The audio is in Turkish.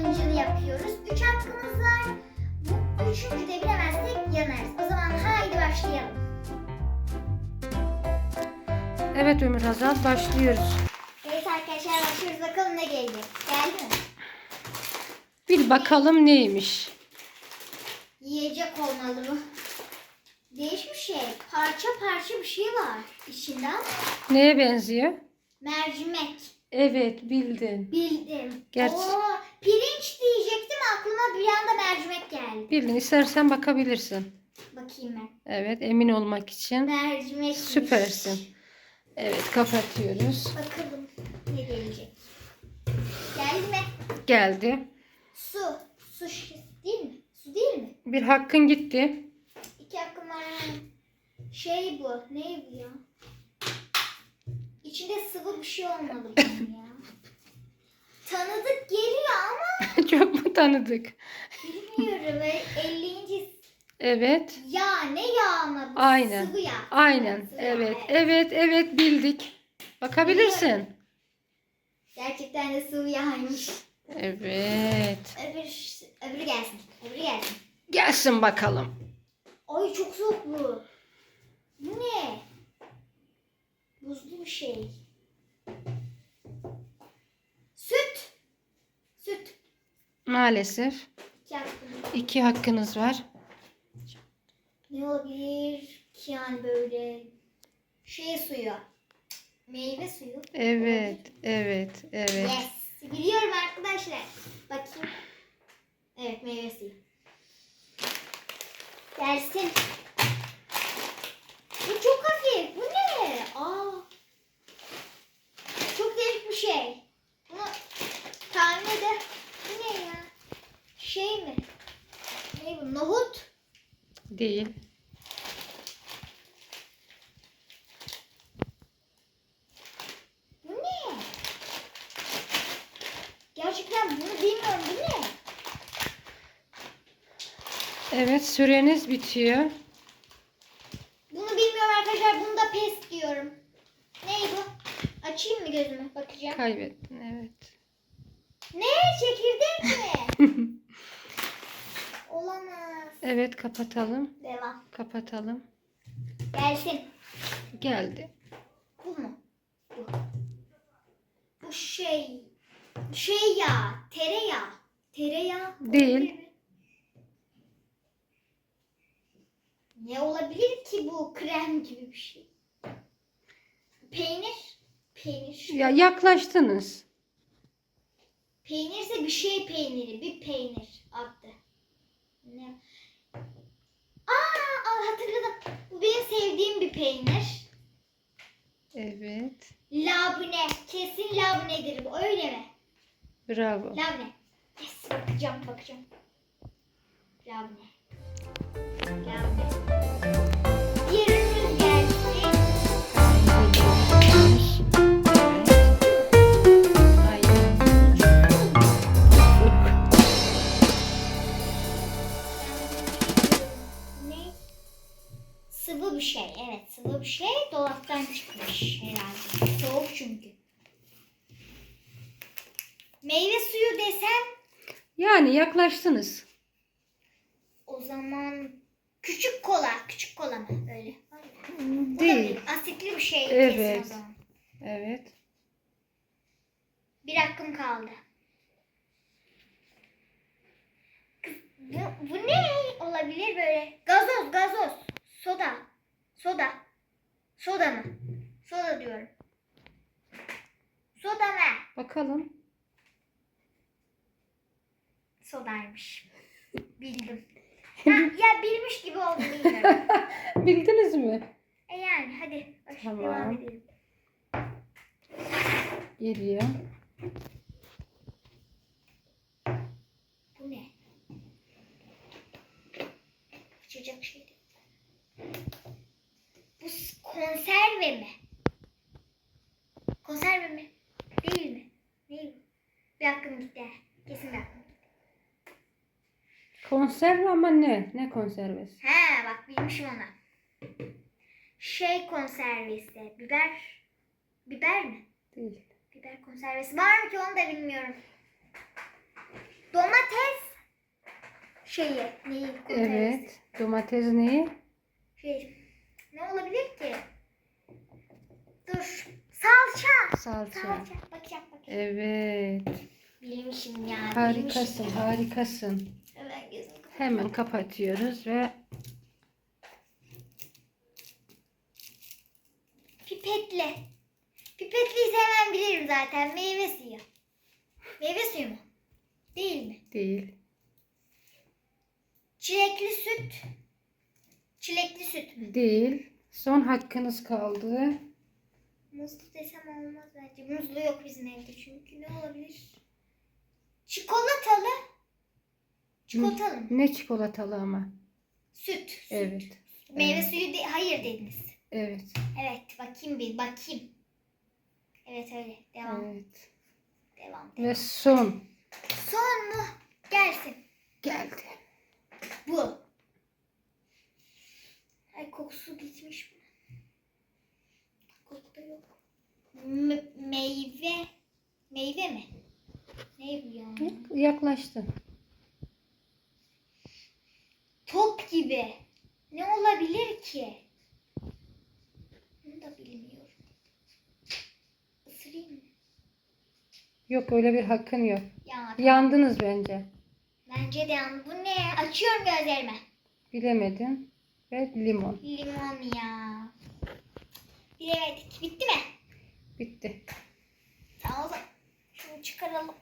challenge'ını yapıyoruz. Üç hakkımız var. Bu üçüncü de bilemezsek yanarız. O zaman haydi başlayalım. Evet Ömür Hazal başlıyoruz. Evet arkadaşlar başlıyoruz. Bakalım ne gelecek. Geldi mi? Bir bakalım neymiş. Yiyecek olmalı bu. Değişmiş şey. Parça parça bir şey var içinden. Neye benziyor? Mercimek. Evet bildin. Bildim. Gerçi- Oo, pirinç diyecektim aklıma bir anda mercimek geldi. Bildin. İstersen bakabilirsin. Bakayım ben. Evet emin olmak için. Mercimek. Süpersin. Evet kapatıyoruz. Bakalım ne gelecek. Geldi mi? Geldi. Su. Su şişesi değil mi? Su değil mi? Bir hakkın gitti. İki hakkım var. Şey bu. Ne bu ya? İçinde sıvı bir şey olmalı ya. Tanıdık geliyor ama Çok mu tanıdık? bilmiyorum. E, 50. Evet. Yağ ne yağ bu? Aynen. Sıvı yağ. Aynen. Sıvı yağ, Evet. Evet. Evet bildik. Bakabilirsin. Gerçekten de sıvı yağymış. Evet. Öbür, öbürü gelsin. Öbürü gelsin. Gelsin bakalım. Ay çok soğuk. Bu ne? Buzlu bir şey. Süt. Süt. Maalesef İki hakkınız var. Ne olabilir ki yani böyle şey suyu. Meyve suyu. Evet. Evet. Evet. Yes. Biliyorum arkadaşlar. Bakayım. Evet meyve suyu. Gelsin. Bu çok hafif. Bu ne? Aa. Çok değişik bir şey. Bunu tahmin ede. Bu ne ya? Şey mi? Ne bu? Nohut. Değil. Bu ne? Gerçekten bunu bilmiyorum. Bu ne? Evet süreniz bitiyor. Bunu bilmiyorum arkadaşlar. Bunu da pes diyorum. Ne bu? Açayım mı gözümü? Bakacağım. Kaybettin evet. Ne? Çekirdek mi? Olamaz. Evet kapatalım. Devam. Kapatalım. Gelsin. Geldi. Bu mu? Bu. Bu şey. Şey ya. Tereyağı. Tereyağı. Değil. olabilir? Ne olabilir ki bu? Krem gibi bir şey. Peynir. Peynir. Ya yaklaştınız. Peynirse bir şey peyniri. Bir peynir adı. Sevdiğim bir peynir. Evet. Labne. Kesin labnedir bu. Öyle mi? Bravo. Labne. Yes, bakacağım bakacağım. Labne. Labne. Meyve suyu desem Yani yaklaştınız. o zaman küçük kola. Küçük kola mı? Öyle. Değil. Olabilir. Asitli bir şey kesin Evet. o zaman. Evet. Bir hakkım kaldı. Bu, bu ne olabilir böyle? Gazoz, gazoz. Soda. Soda. Soda mı? Soda diyorum. Soda mı? Bakalım. Sodaymış. Bildim. Ha, ya bilmiş gibi oldum bilmiyorum. Bildiniz mi? e yani hadi baş- Tamam. devam edelim. Geliyor. Bu ne? Açacak şey değil. Bu konserve mi? Konserve mi? Değil mi? Değil mi? Bir hakkım gitti. Kesin bir hakkım. Konserve ama ne? Ne konservesi? He bak bilmişim ona. Şey konservesi. Biber. Biber mi? Değil. Biber konservesi var mı ki onu da bilmiyorum. Domates şeyi. Neyi? kurtarırız? Evet. Domates neyi? Şey, ne olabilir ki? Dur. Salça. Salça. Salça. Bakacağım bakacağım. Evet. Bilmişim yani. Harikasın, bilmişim. harikasın. Hemen kapatıyoruz ve Pipetle. Pipetliyi hemen bilirim zaten. Meyve suyu. Meyve suyu mu? Değil mi? değil. Çilekli süt. Çilekli süt mü? Değil. Son hakkınız kaldı. Muzlu desem olmaz bence. Muzlu yok bizim evde çünkü. Ne olabilir? Çikolatalı. Çikolatalı mı? Ne çikolatalı ama. Süt. süt. Evet. Meyve Evet. suyu de hayır dediniz. Evet. Evet bakayım bir bakayım. Evet öyle. Devam. Evet. Devam. Ve son Son mu? Gelsin. geldi. Bu. Ay kokusu gitmiş mi? Koku da yok. M- meyve. Meyve mi? Ne bu ya? Yaklaştın. Gibi. Ne olabilir ki? Bunu da bilmiyorum. Isırayım mı? Yok öyle bir hakkın yok. Ya Yandınız bence. bence de yan- bu ne? Açıyorum gözlerimi. Bilemedin. Ve limon. Limon ya. Bilemedik. Bitti mi? Bitti. Tamam o zaman. Şunu çıkaralım.